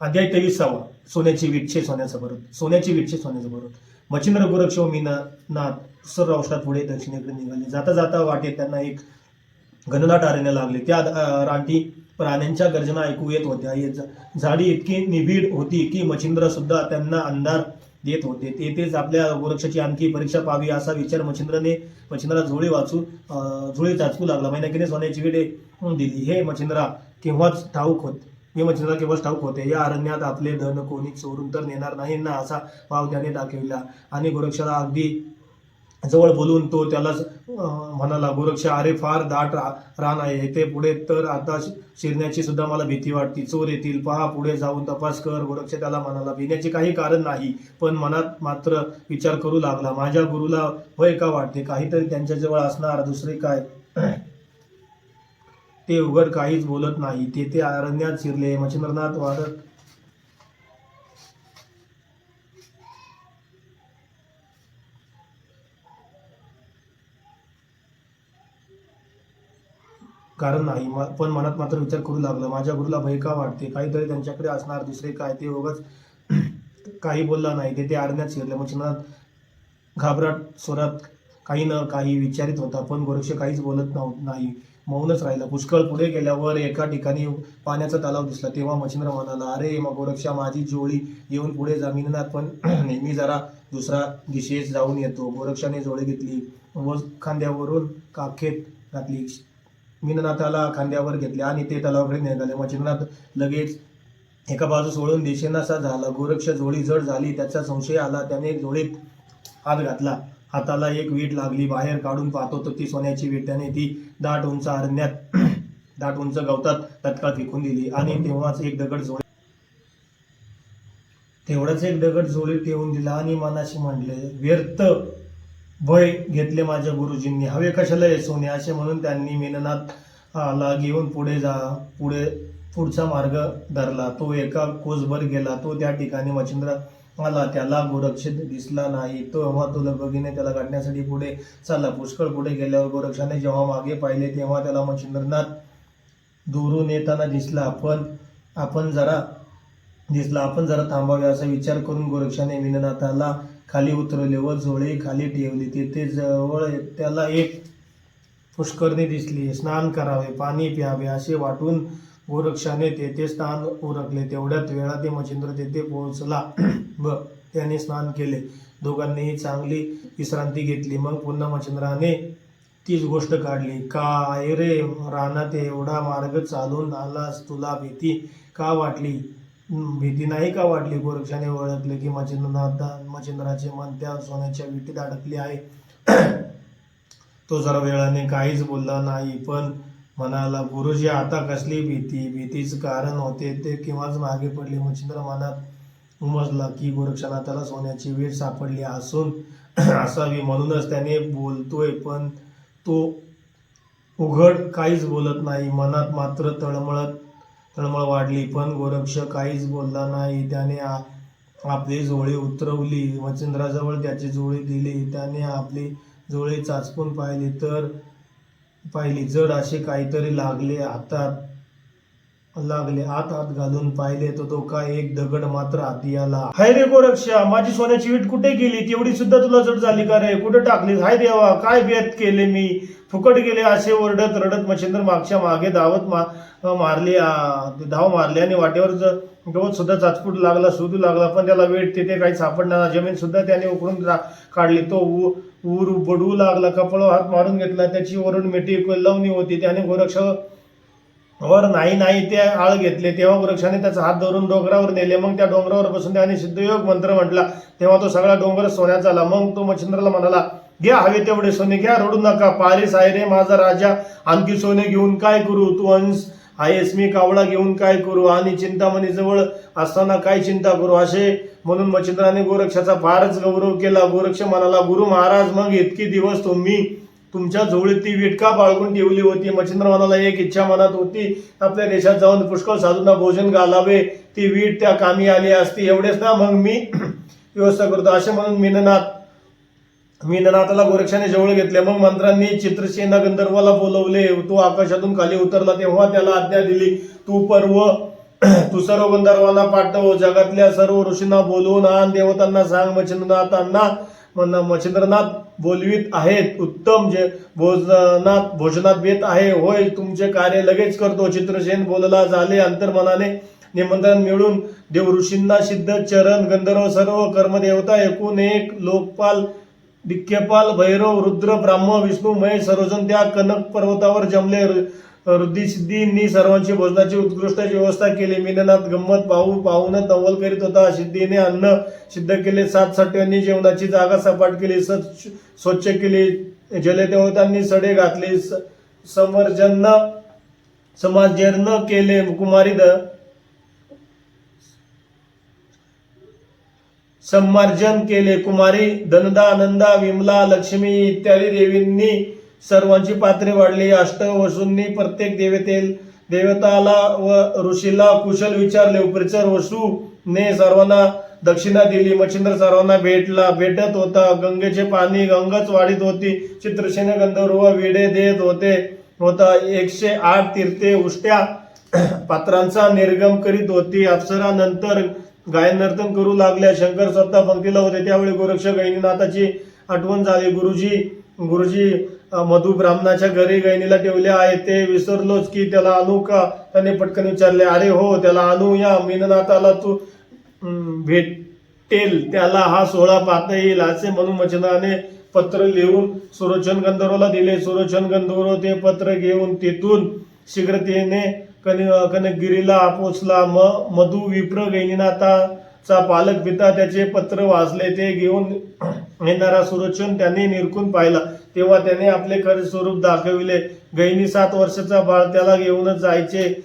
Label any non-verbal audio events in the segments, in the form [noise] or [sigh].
अध्याय तेविसावा. सोन्याची विटशे सोन्याचं भरत सोन्याची विटशे सोन्याचं भरत मच्छिंद्र गोरक्ष मीना नाथ सर औषधात पुढे दक्षिणेकडे निघाले. जाता जाता वाटेत त्यांना एक घनदाट अरण्य लागले. त्या रानटी प्राण्यांच्या गर्जना ऐकू येत होत्या. झाडी इतकी निबिड होती की मच्छिंद्र सुद्धा त्यांना अंधार देत होते. तेथेच आपल्या गोरक्षाची आणखी परीक्षा पावी असा विचार मच्छिंद्रने मच्छिंद्रा झोळी वाचू झोळी चाचू लागला. मैनाकीने सोन्याची विडे दिली. हे मच्छिंद्रा केव्हाच ठाऊक होत मी केवळ ठाऊक होते. या अरण्यात आपले धन कोणी चोरून तर नेणार नाही ना असा भाव त्याने दाखविला. आणि गोरक्षाला अगदी जवळ बोलून तो त्यालाच म्हणाला गोरक्ष अरे फार दाट रा- रान आहे. येथे पुढे तर आता शिरण्याची सुद्धा मला भीती वाटते. चोर येतील. पहा पुढे जाऊन तपास कर. गोरक्ष त्याला म्हणाला भिण्याचे काही कारण नाही पण मनात मात्र विचार करू लागला. माझ्या गुरुला भय का वाटते? काहीतरी त्यांच्याजवळ असणार. दुसरे काय? ते उघड काहीच बोलत नाही. तेथे अरण्यात शिरले. मच्छिंद्रनाथ वादत कारण नाही. म- पण मनात मात्र विचार करू लागला. माझ्या गुरुला भय का वाटते? काहीतरी त्यांच्याकडे असणार. दुसरे काय? ते उगाच [clears throat] काही बोलला नाही. तेथे आरण्यात अरण्यात शिरले. मच्छिंद्रनाथ घाबराट स्वरात काही न काही विचारित होता. पण गोरक्ष काहीच बोलत नव्ह- नाही. मौनच राहिलं. पुष्कळ पुढे गेल्यावर एका ठिकाणी पाण्याचा तलाव दिसला. तेव्हा मच्छिंद्र म्हणाला अरे मग गोरक्षा माझी जोळी येऊन पुढे जमिनीनात पण नेहमी जरा दुसरा दिशेस जाऊन येतो. गोरक्षाने जोळी घेतली व खांद्यावरून काखेत घातली. मीननाथाला खांद्यावर घेतले आणि ते तलावाकडे निघाले. मच्छिंद्रनाथ लगेच एका बाजू सोडून दिशेनासा झाला. गोरक्ष जोळी जड झाली. त्याचा संशय आला. त्याने जोडीत हात घातला. हाताला एक वीट लागली बाहेर काढून पाहतो तर ती सोन्याची वीट त्याने ती दाट उंच अरण्यात दाट उंच गवतात तत्काळ विकून दिली. आणि तेव्हाच एक दगड जोडी तेवढाच एक दगड जोडीत ठेवून दिला आणि मनाशी म्हणले व्यर्थ भय घेतले माझ्या गुरुजींनी. हवे कशाला हे सोने? असे म्हणून त्यांनी मेननाथला घेऊन पुढे जा पुढे पुढचा मार्ग धरला. तो एका कोसभर गेला. तो त्या ठिकाणी मच्छिंद्र आला त्याला गोरक्ष दिसला नाही. तेव्हा तो लगबगीने त्याला काढण्यासाठी पुढे चालला. पुष्कळ पुढे गेल्यावर गोरक्षाने जेव्हा मागे पाहिले तेव्हा त्याला मच्छिंद्रनाथ दुरून येताना दिसला. पण आपण जरा दिसला. आपण जरा थांबावे असा विचार करून गोरक्षाने मीननाथाला खाली उतरवले व झोळे खाली ठेवली. तेथे जवळ त्याला एक पुष्करणी दिसली. स्नान करावे पाणी प्यावे असे वाटून गोरक्षाने तेथे स्नान उरकले. तेवढ्यात वेळा ते मच्छिंद्र तेथे पोहोचला [clears throat] व त्याने स्नान केले. दोघांनीही चांगली विश्रांती घेतली. मग पुन्हा मच्छिंद्राने तीच गोष्ट काढली. काय रे रानात एवढा मार्ग चालून आलास तुला भीती का वाटली? भीती नाही का वाटली? गोरक्षाने ओळखले की मच्छिंद्रनाथ मच्छिंद्राचे मन त्या सोन्याच्या विटीत अडकले आहे. [clears throat] तो जरा वेळाने काहीच बोलला नाही पण म्हणाला गुरुजी आता कसली भीती? भीतीच कारण होते ते केव्हाच मागे पडले? मच्छिंद्र मनात उमजला की गोरक्षनाथाला सोन्याची वेळ सापडली असून [clears throat] असावी म्हणूनच त्याने बोलतोय पण तो उघड काहीच बोलत नाही. मनात मात्र तळमळत तळमळ वाढली पण गोरक्ष काहीच बोलला नाही. त्याने आ- आपली जोळी उतरवली. मच्छिंद्राजवळ त्याची जोळी दिली. त्याने आपली जोळी चाचपून पाहिली. तर पाहिली. जड असे काहीतरी लागले हातात लागले आत हात घालून पाहिले तर तो काय एक दगड मात्र हाती आला हाय रे गोरक्षा माझी सोन्याची वीट कुठे गेली? तेवढी सुद्धा तुला जड झाली का रे? कुठे टाकली हाय देवा काय बेत केले मी? फुकट गेले असे ओरडत रडत मच्छिंद्र मागच्या मागे धावत मा मारली धाव मारली आणि वाटेवर जर गवत सुद्धा चाचपूट लागला शोधू लागला पण त्याला वेट तिथे काही सापडणार जमीन सुद्धा त्याने उकळून काढली. तो ऊ- ऊर बडवू लागला कपडा हात मारून घेतला त्याची वरून मिठी लावणी होती. त्याने गोरक्ष वर नाही नाही ते आळ घेतले. तेव्हा वृक्षाने त्याचा हात धरून डोंगरावर नेले. मग त्या डोंगरावर बसून त्याने सिद्धयोग मंत्र म्हटला. तेव्हा तो सगळा डोंगर सोन्याचा झाला. मग तो मच्छिंद्राला म्हणाला घ्या हवे तेवढे सोने घ्या रडू नका. पारिस आहे रे माझा राजा. आणखी सोने घेऊन काय करू? तू अंश आहेस मी कावळा घेऊन काय करू? आणि चिंतामणी जवळ असताना काय चिंता करू? असे म्हणून मच्छिंद्राने गोरक्षाचा फारच गौरव केला. गोरक्ष म्हणाला गुरु महाराज मग इतकी दिवस तुम्ही तुमच्या झोळीत ती विटका बाळगून ठेवली होती. मच्छिंद्र मनाला एक इच्छा मनात होती. आपल्या देशात जाऊन पुष्कळ साधूंना भोजन घालावे. ती वीट त्या कामी आली असती. एवढेच ना मग मी [clears throat] व्यवस्था करतो. असे म्हणून मीननाथ मी ननाथाला गोरक्षाने जवळ घेतले. मग मंत्र्यांनी चित्रसेना गंधर्वाला बोलवले. तो आकाशातून खाली उतरला. तेव्हा त्याला आज्ञा दिली तू पर्व [clears throat] तू सर्व गंधर्वांना पाठव. जगातल्या सर्व ऋषींना बोलवून आण देवतांना सांग. मच्छिंद्रनाथांना मच्छिंद्रनाथ बोलवीत आहेत. उत्तम जे भोजनात भोजनात बेत आहे. होय तुमचे कार्य लगेच करतो. चित्रसेन बोलला झाले. अंतर्मनाने निमंत्रण मिळून देव ऋषींना सिद्ध चरण गंधर्व सर्व कर्मदेवता एकूण एक लोकपाल दिक्यपाल भैरव रुद्र ब्राह्म विष्णू महेश सरोजन त्या कनक पर्वतावर जमले. रुद्धी सिद्धींनी सर्वांची भोजनाची उत्कृष्ट व्यवस्था केली. मीननाथ गंमत पाहू पाहून तवल करीत होता. सिद्धीने अन्न सिद्ध केले. सात सट्ट्यांनी जेवणाची जागा सपाट केली. स्वच्छ स्वच्छ केली. जलदेवतांनी सडे घातले. स- समर्जन समाजन केले. कुमारी द संमार्जन केले कुमारी धनदा नंदा विमला लक्ष्मी इत्यादी देवींनी सर्वांची पात्रे वाढली. अष्ट वसूंनी प्रत्येक देवतेल देवताला व ऋषीला कुशल विचारले. उपरिचर वसू ने सर्वांना दक्षिणा दिली. मच्छिंद्र सर्वांना भेटला. भेटत होता. गंगेचे पाणी गंगच वाढीत होती. चित्रसेन गंधर्व विडे देत होते. होता. एकशे आठ तीर्थे उष्ट्या पात्रांचा निर्गम करीत होती. अप्सरा नंतर गायन नर्तन करू लागल्या. शंकर स्वतः पंक्तीला होते. त्यावेळी गोरक्ष गैनीनाथाची आठवण झाली. गुरुजी गुरुजी मधु ब्राह्मणाच्या घरी गैनीला ठेवले आहे ते विसरलोच की त्याला आणू का? त्याने पटकन विचारले अरे हो त्याला आणू या. मीननाथाला तू भेटेल. त्याला हा सोहळा पाहता येईल असे म्हणून वचनाने पत्र लिहून सुरोचन गंधर्वला दिले. सुरोचन गंधर्व ते पत्र घेऊन तेथून शीघ्रतेने कन कनकगिरीला पोचला. म मधु विप्र गैनीनाथाचा पालक पिता त्याचे पत्र वाचले. ते घेऊन येणारा सुरोचन त्यांनी निरखून पाहिला. तेव्हा त्याने आपले खरे स्वरूप दाखविले. गैनी सात वर्षाचा बाळ त्याला घेऊनच जायचे.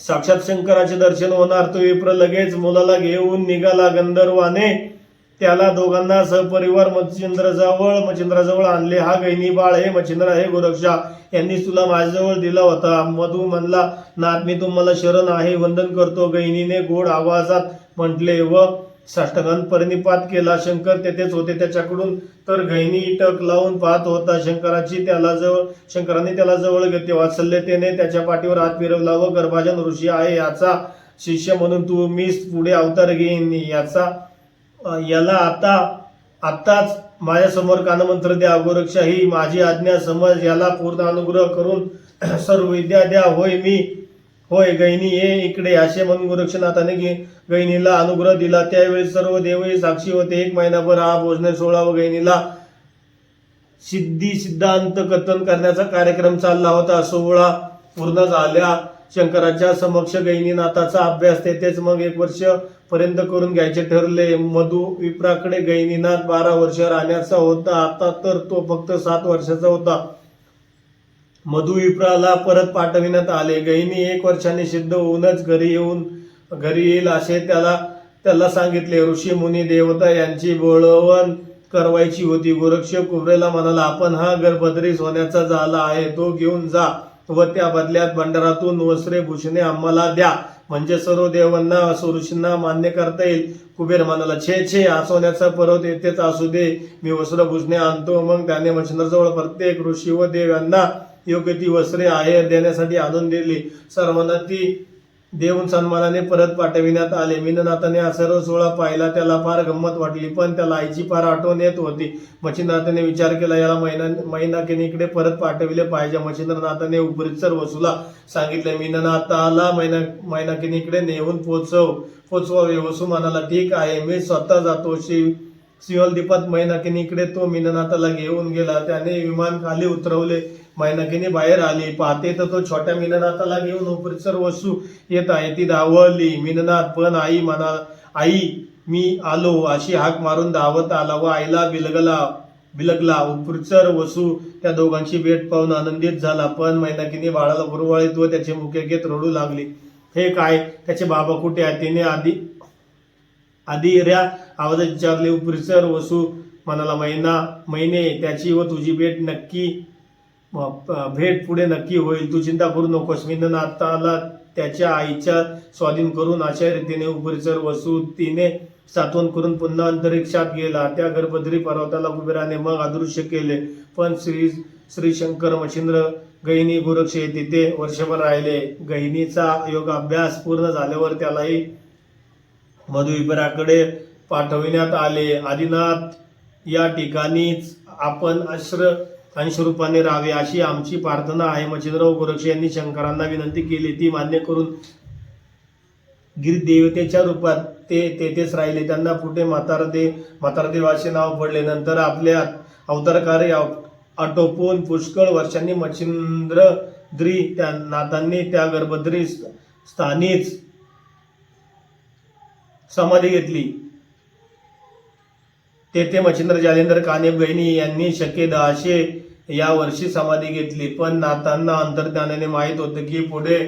साक्षात शंकराचे दर्शन होणार. तो विप्र लगेच मुलाला घेऊन निघाला. गंधर्वाने त्याला दोघांना सहपरिवार मच्छिंद्रजवळ मच्छिंद्राजवळ आणले. हा गैनी बाळ हे मच्छिंद्र हे गोरक्षा. यांनी तुला माझ्याजवळ दिला होता. मधू म्हणला नाथ मी तुम्हाला शरण आहे वंदन करतो. गैनीने गोड आवाजात म्हटले व साष्टकांत परिनिपात केला. शंकर तेथेच होते. त्याच्याकडून तर गैनी टक लावून पाहत होता. शंकराची त्याला जवळ शंकराने त्याला जवळ घेते. वात्सल्यतेने त्याच्या पाठीवर हात फिरवला. व गर्भाजन ऋषी आहे याचा शिष्य म्हणून तू मीच पुढे अवतार घेईन. याचा याला आता आत्ताच माझ्यासमोर कानमंत्र द्या गोरक्षा ही माझी आज्ञा समज याला पूर्ण अनुग्रह करून [clears throat] सर्व विद्या द्या. होय मी होय गैनी ये इकडे. असे म्हणून गोरक्षनाथाने गैनीला अनुग्रह दिला. त्यावेळी सर्व देवही साक्षी होते. एक महिनाभर हा भोजन सोहळा व गैनीला सिद्धी सिद्धांत कथन करण्याचा कार्यक्रम चालला होता. सोहळा पूर्ण झाल्या. शंकराच्या समक्ष गैनीनाथाचा अभ्यास तेथेच मग एक वर्ष पर्यंत करून घ्यायचे ठरले. मधु विप्राकडे गैनीनाथ बारा वर्ष राहण्याचा होता. आता तर तो फक्त सात वर्षाचा होता. मधु विप्राला परत पाठविण्यात आले. गैनी एक वर्षाने सिद्ध होऊनच घरी येऊन घरी येईल असे त्याला त्याला सांगितले. ऋषी मुनी देवता यांची बोळवण करवायची होती. गोरक्ष कुबरेला म्हणाला आपण हा गर्भद्रीस होण्याचा झाला आहे. तो घेऊन जा. व त्या बदल्यात भंडारातून वस्त्रे भूषणे आम्हाला द्या. म्हणजे सर्व देवांना ऋषींना मान्य करता येईल. कुबेर म्हणाला छे छे आसवण्याचा पर्वत येथेच असू दे. मी वस्त्र भूषणे आणतो. मग त्याने मच्छिंद्रजवळ प्रत्येक ऋषी व देव यांना योग्य ती वस्त्रे आहे देण्यासाठी आणून दिली. सर्वांना ती देऊन सन्मानाने परत पाठविण्यात आले. मीननाथाने हा सर्व सोहळा पाहिला. त्याला फार गंमत वाटली पण त्याला आईची फार आठवण येत होती. मच्छिंद्रनाथाने विचार केला याला महिना मैनाकिनीकडे परत पाठविले पाहिजे. मच्छिंद्रनाथाने उपरीचर वसूला सांगितले मीननाथाला मैना मैनाकिनीकडे नेऊन पोचव पोचवावे. वसू म्हणाला ठीक आहे मी स्वतः जातो. शिव सिंहलदीपात इकडे तो मीननाथाला घेऊन गेला. त्याने विमान खाली उतरवले. मैनकीने बाहेर आली. पाहते तर तो छोट्या मीननाथाला घेऊन उपरिसर वसू. येत आहे. ती धावली. मीननाथ पण आई म्हणा आई मी आलो. अशी हाक मारून धावत आला व आईला बिलगला बिलगला. उपरिसर वसू. त्या दोघांची भेट पाहून आनंदित झाला. पण मैनकीने बाळाला गुरुवाळीत व त्याचे मुके घेत रडू लागली. हे काय? त्याचे बाबा कुठे आहे तिने आधी आधी ऱ्या आवाजात विचारले. उपरिसर वसू. म्हणाला महिना महिने त्याची व तुझी भेट नक्की भेट पुढे नक्की होईल. तू चिंता करू नकोस. नाताला त्याच्या आईच्या स्वाधीन करून अशा रीतीने उपरिसर वसू तिने सातवण करून पुन्हा अंतरिक्षात गेला. त्या गर्भधरी पर्वताला कुबेराने मग अदृश्य केले. पण श्री श्रीशंकर मच्छिंद्र गहिनी गोरक्ष तिथे वर्षभर राहिले. गहिनीचा योग अभ्यास पूर्ण झाल्यावर त्यालाही मधुविपराकडे पाठविण्यात आले. आदिनाथ या ठिकाणीच आपण अश्र अंशरूपाने राहावे अशी आमची प्रार्थना आहे. मच्छिंद्रराव गोरक्ष यांनी शंकरांना विनंती केली. ती मान्य करून गिरिदेवतेच्या रूपात ते तेथेच राहिले. त्यांना पुढे म्हातारदेव म्हातारदेव असे नाव पडले. नंतर आपल्या अवतारकारे आटोपून पुष्कळ वर्षांनी मच्छिंद्रद्री त्या नाथांनी त्या गर्भद्री स्थानीच समाधी घेतली. तेथे मच्छिंद्र जालेंद्र काने बहिणी यांनी शके दहाशे या वर्षी समाधी घेतली. पण नाथांना अंतर्ज्ञानाने माहीत होतं की पुढे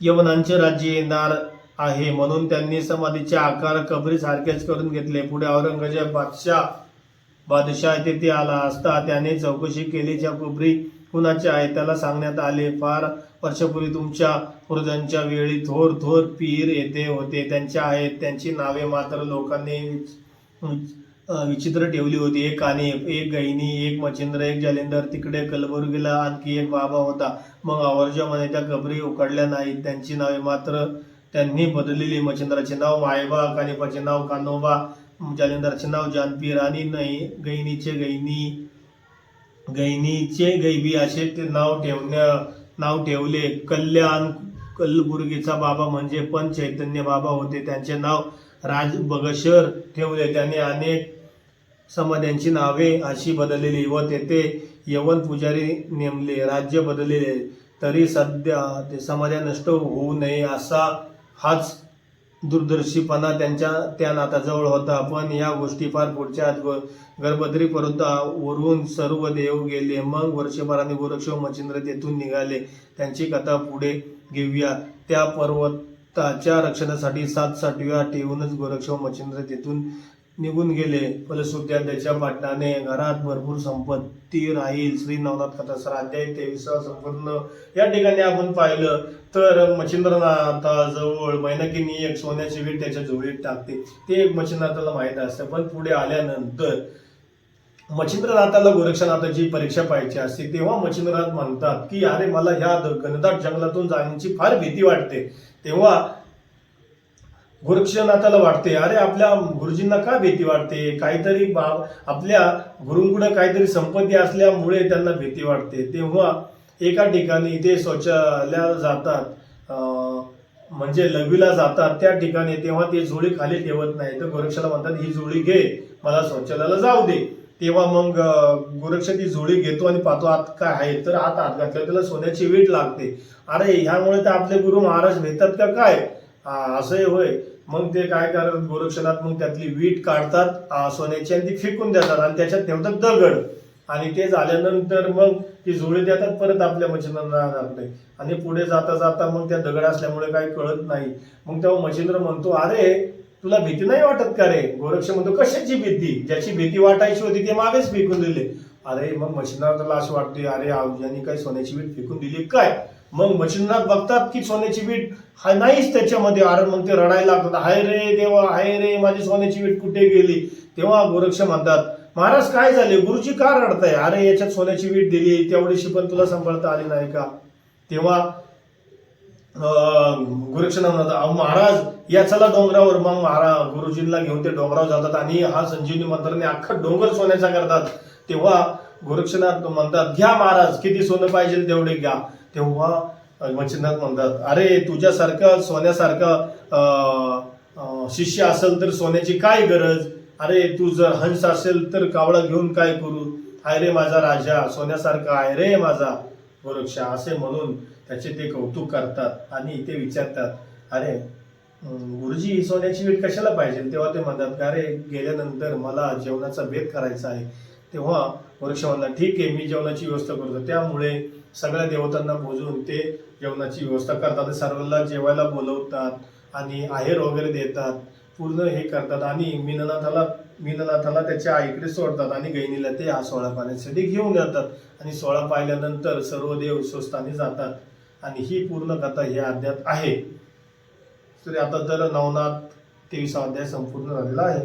यवनांचे राज्य येणार आहे म्हणून त्यांनी समाधीचे आकार कबरीसारखेच करून घेतले. पुढे औरंगजेब बादशाह बादशाह तेथे आला असता त्याने चौकशी केली. ज्या कबरी कुणाच्या आहे त्याला सांगण्यात आले. फार वर्षापूर्वी तुमच्या पूर्वजांच्या वेळी थोर थोर पीर येथे होते. त्यांच्या आहेत. त्यांची नावे मात्र लोकांनी विचित्र ठेवली होती. एक काने एक गहिनी एक मच्छिंद्र एक जालेंदर. तिकडे कलबुर्गीला आणखी एक बाबा होता. मग आवर्जामध्ये त्या कबरी उकडल्या नाहीत. त्यांची नावे मात्र त्यांनी बदललेली. मच्छिंद्राचे नाव मायबा कानिपाचे नाव कानोबा जालेंदरचे नाव जानपीर आणि नाही गैनीचे गैनी गैनीचे गैबी असे ते नाव ठेवण्या नाव ठेवले. कल्याण कलबुर्गीचा बाबा म्हणजे पण चैतन्य बाबा होते. त्यांचे नाव राज बगशर ठेवले. त्याने अनेक समाध्यांची नावे अशी बदललेली व तेथे यवन पुजारी नेमले राज्य बदललेले तरी सध्या ते समाध्या नष्ट होऊ नये असा हाच दूरदर्शीपणा त्यांच्या त्या नाताजवळ होता. पण या गोष्टी फार पुढच्या आहेत. ग- गर्भद्री पर्वतावरून सर्व देव गेले. मग वर्षभराने गोरक्ष मच्छिंद्र तेथून निघाले. त्यांची कथा पुढे घेऊया. त्या पर्वताच्या रक्षणासाठी सात साठव्या ठेवूनच गोरक्ष मच्छिंद्र तेथून निघून गेले. फलश्रुत्या त्याच्या पाटणाने घरात भरपूर संपत्ती राहील. श्री नवनाथ कथा सर अध्याय तेवीसा संपूर्ण या ठिकाणी आपण पाहिलं तर मच्छिंद्रनाथाजवळ मैनकीनी एक सोन्याची वीट त्याच्या झोळीत टाकते. ते एक मच्छिंद्रनाथाला माहीत असतं. पण पुढे आल्यानंतर मच्छिंद्रनाथाला गोरक्षनाथाची परीक्षा पाहिजे असते. तेव्हा मच्छिंद्रनाथ म्हणतात की अरे मला ह्या द- घनदाट जंगलातून जाण्याची फार भीती वाटते. तेव्हा गोरक्षनाथाला वाटते. अरे आपल्या गुरुजींना का भीती वाटते? काहीतरी बा- आपल्या गुरुंकडे काहीतरी संपत्ती असल्यामुळे त्यांना भीती वाटते. तेव्हा एका ठिकाणी ते शौचालयाला जातात. म्हणजे लघवीला जातात. त्या ठिकाणी तेव्हा ते जोडी खाली ठेवत नाही. तर गोरक्षाला म्हणतात ही जोडी घे. मला शौचालयाला जाऊ दे. तेव्हा मग गोरक्ष ती जोडी घेतो आणि पाहतो आत काय आहे? तर आत आत घातलं त्याला सोन्याची वीट लागते. अरे ह्यामुळे तर आपले गुरु महाराज भेटतात का काय? असंही होय. मग ते काय करतात गोरक्षनाथ मग त्यातली वीट काढतात सोन्याची आणि ती फेकून देतात आणि त्याच्यात ठेवतात दगड. आणि ते झाल्यानंतर मग ती जुळी देतात परत आपल्या मच्छिंद्रांना आणि पुढे जाता जाता मग त्या दगड असल्यामुळे काही कळत नाही. मग तेव्हा मच्छिंद्र म्हणतो अरे तुला भीती नाही वाटत का रे? गोरक्ष म्हणतो कशाची भीती? ज्याची भीती वाटायची होती ते मागेच फेकून दिले. अरे मग मच्छिंद्राला असं वाटते. अरे यांनी काही सोन्याची वीट फेकून दिली? काय? मग मच्छिंद्रनाथ बघतात की सोन्याची वीट हा नाहीच त्याच्यामध्ये. अरे मग ते रडायला लागतात. हाय रे देवा हाय रे माझी सोन्याची वीट कुठे गेली? तेव्हा गोरक्ष म्हणतात महाराज काय झाले? गुरुजी का रडताय? अरे याच्यात सोन्याची वीट दिली. तेवढीशी पण तुला सांभाळता आली नाही का? तेव्हा गुरुक्षणा म्हणतात अहो महाराज या चला डोंगरावर. मग महाराज गुरुजींना घेऊन ते डोंगरावर जातात आणि हा संजीवनी मंत्राने अख्खा डोंगर सोन्याचा करतात. तेव्हा गोरक्षनाथ म्हणतात घ्या महाराज किती सोनं पाहिजे तेवढे घ्या. तेव्हा अं, म्हणतात अरे तुझ्यासारखं सोन्यासारखं शिष्य असेल तर सोन्याची काय गरज? अरे तू जर हंस असेल तर कावळा घेऊन काय करू? हाय रे माझा राजा सोन्यासारखा आहे रे माझा. गोरक्षा असे म्हणून त्याचे ते कौतुक करतात आणि ते विचारतात अरे गुरुजी सोन्याची वीट कशाला पाहिजे? तेव्हा ते म्हणतात का अरे गेल्यानंतर मला जेवणाचा भेद करायचा आहे. तेव्हा वृक्ष म्हणला ठीक आहे मी जेवणाची व्यवस्था करतो. त्यामुळे सगळ्या देवतांना बोलवून ते जेवणाची व्यवस्था करतात सर्वांना जेवायला बोलवतात आणि आहेर वगैरे देतात पूर्ण हे करतात आणि मीननाथाला मीननाथाला त्याच्या आईकडे सोडतात आणि गैनीला ते हा सोळा पाण्यासाठी घेऊन जातात आणि सोळा पाहिल्यानंतर सर्व देव स्वस्थानी जातात आणि ही पूर्ण कथा हे अध्यात आहे. तर आता तर नवनाथ तेवीस अध्याय संपूर्ण झालेला आहे.